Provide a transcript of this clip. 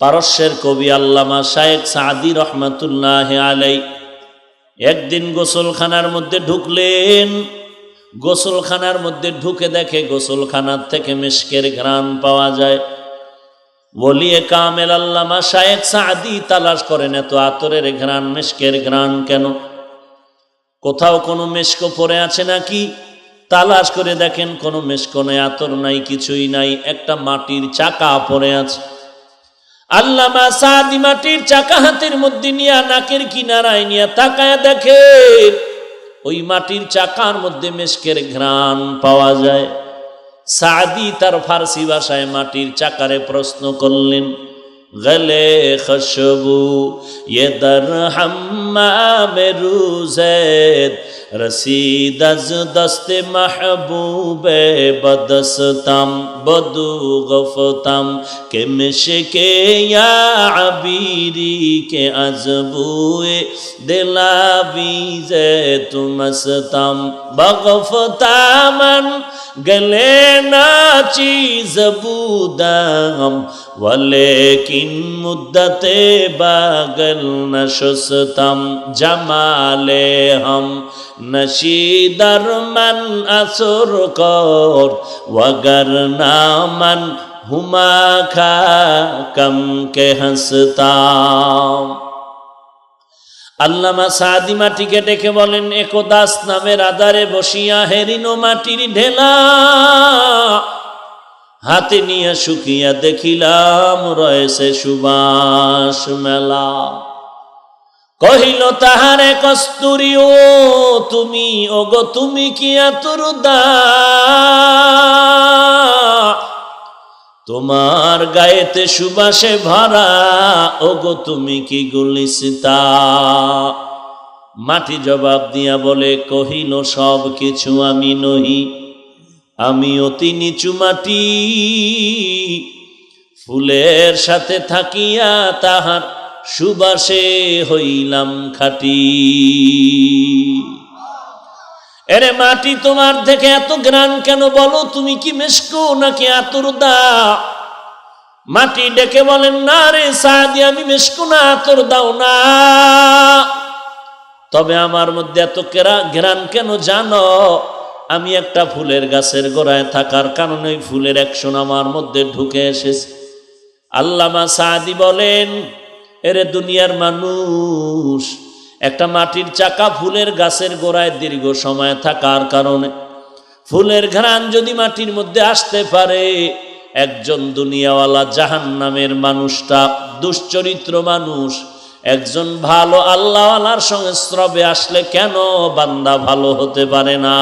পারস্যের কবি আল্লামা শায়েক সাদি রহমাতুল্লাহ আলাই একদিন গোসলখানার মধ্যে ঢুকলেন। গোসলখানার মধ্যে ঢুকে দেখে গোসলখানার থেকে মিশকের ঘ্রাণ পাওয়া যায়। বলিয়ে কামেল আল্লামা শায়েক সাদি, তালাশ করেন এত আতরের ঘ্রাণ, মিশকের ঘ্রাণ কেন? কোথাও কোনো মেশকো পরে আছে নাকি? তালাশ করে দেখেন কোনো মেশকো নেই, আতর নাই, কিছুই নাই, একটা মাটির চাকা পরে আছে। আল্লামা সাদি মাটির চাকা হাতের মধ্যে নিয়া নাকের কিনারায় নিয়া তাকায় দেখে ওই মাটির চাকার মধ্যে মেশকের ঘ্রাণ পাওয়া যায়। সাদি তার ফার্সি ভাষায় মাটির চাকারে প্রশ্ন করলেন, গলে খসবু ইয়ে এ দর হাম্মা মেরুজেদ رسید از دست محبوب بدستم بدو غفتم که مشکه یا عبیری که از بوی دلاویز تمستم بغفتم من گلے ناچی زبودم ولیکن مدت باغل نشستم جمال ہم نشیدر من اثر کر وگر نامن ہما کھا کم کے ہنستا আল্লামা সাদি মাটিকে ডেকে বলেন একদাস নামের আদারে বসিয়া হেরিনো মাটির ঢেলা। হাতে নিয়ে শুকিয়া দেখিলাম, রয়েছে সুবাস মেলা। কহিল, তাহারে কস্তুরি ও তুমি, ওগো, তুমি কি আতুরদা তোমার গায়েতে সুবাসে ভরা, ওগো তুমি কি গুলিসিতা? মাটি জবাব দিয়া বলে, কহিল, সব কিছু আমি নহি, আমি অতি নিচু মাটি। ফুলের সাথে থাকিয়া তাহার সুবাসে হইলাম খাটি। এরে মাটি তোমার থেকে এত গ্রান কেন বলো? তুমি কি মেসকো নাকি আতর দা মাটি ডেকে বলেন, না রে সাদি, আমি মেসকো না আতর দাও না। তবে আমার মধ্যে এত কেরা ঘেরান কেন জানো? আমি একটা ফুলের গাছের গোড়ায় থাকার কারণে ফুলের অ্যাকশন আমার মধ্যে ঢুকে এসেছে। আল্লামা সাদি বলেন, এরে দুনিয়ার মানুষ একটা মাটির চাকা ফুলের গাছের গোড়ায় দীর্ঘ সময় থাকার কারণে। ফুলের ঘ্রাণ যদি মাটির মধ্যে আসতে পারে, একজন দুনিয়াওয়ালা জাহান নামের মানুষটা, দুশ্চরিত্র মানুষ, একজন ভালো আল্লাহওয়ালার সংস্রবে স্রবে আসলে কেন বান্দা ভালো হতে পারে না?